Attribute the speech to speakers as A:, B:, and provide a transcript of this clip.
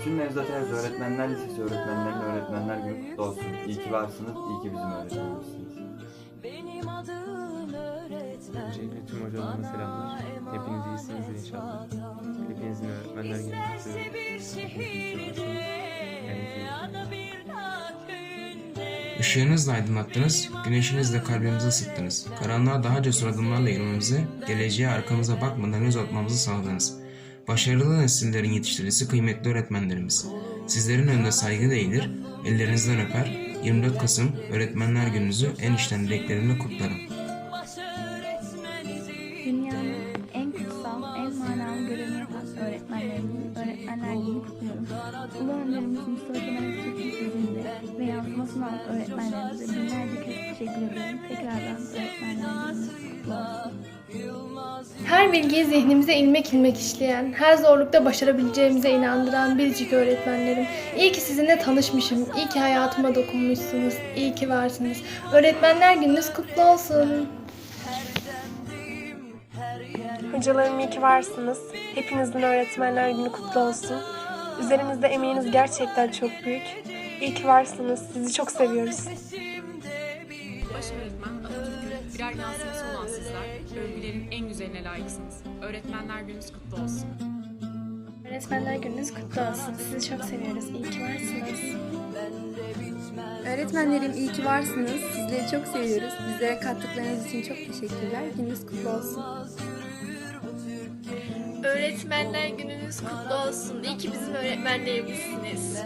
A: Bütün Nevzat Erz Öğretmenler Lisesi öğretmenlerine öğretmenler günü kutlu olsun. İyi ki varsınız, iyi ki bizim öğretmenimizsiniz.
B: Öncelikle tüm hocalarıma selamlar. Hepiniz iyisinizdir inşallah. Hepinizin öğretmenler günü bakın.
C: Işığınızla aydınlattınız, güneşinizle kalbimizi ısıttınız. Karanlığa daha cesur adımlarla girmemizi, geleceğe arkamıza bakmadan göz atmamızı sağladınız. Başarılı nesillerin yetiştiricisi kıymetli öğretmenlerimiz. Sizlerin önünde saygı değildir, ellerinizden öper, 24 Kasım Öğretmenler Gününüzü en içten dileklerimle kutlarım.
D: Dünyanın en kutsal, en manalı görevini yapan öğretmenlerimizin kutluyorum. Ulu önderimiz Mustafa Kemal Atatürk'ün sözünde ve öğretmenlerimize binlerce kez teşekkür ediyorum. Tekrardan öğretmenler gününüz kutlu olsun.
E: Her bilgiyi zihnimize ilmek ilmek işleyen, her zorlukta başarabileceğimize inandıran biricik öğretmenlerim. İyi ki sizinle tanışmışım, iyi ki hayatıma dokunmuşsunuz, iyi ki varsınız. Öğretmenler gününüz kutlu olsun.
F: Hocalarım iyi ki varsınız. Hepinizin öğretmenler günü kutlu olsun. Üzerimizde emeğiniz gerçekten çok büyük. İyi ki varsınız. Sizi çok seviyoruz.
G: Baş öğretmen Atatürk'ün birer yansıması olan sizler, övgülerin en güzeline layıksınız. Öğretmenler gününüz kutlu olsun.
E: Öğretmenler gününüz kutlu olsun. Sizi çok seviyoruz. İyi ki varsınız.
H: Öğretmenlerim iyi ki varsınız. Sizleri çok seviyoruz. Bizlere kattıklarınız için çok teşekkürler. Gününüz kutlu olsun.
E: Öğretmenler gününüz kutlu olsun. İyi ki bizim öğretmenlerimizsiniz.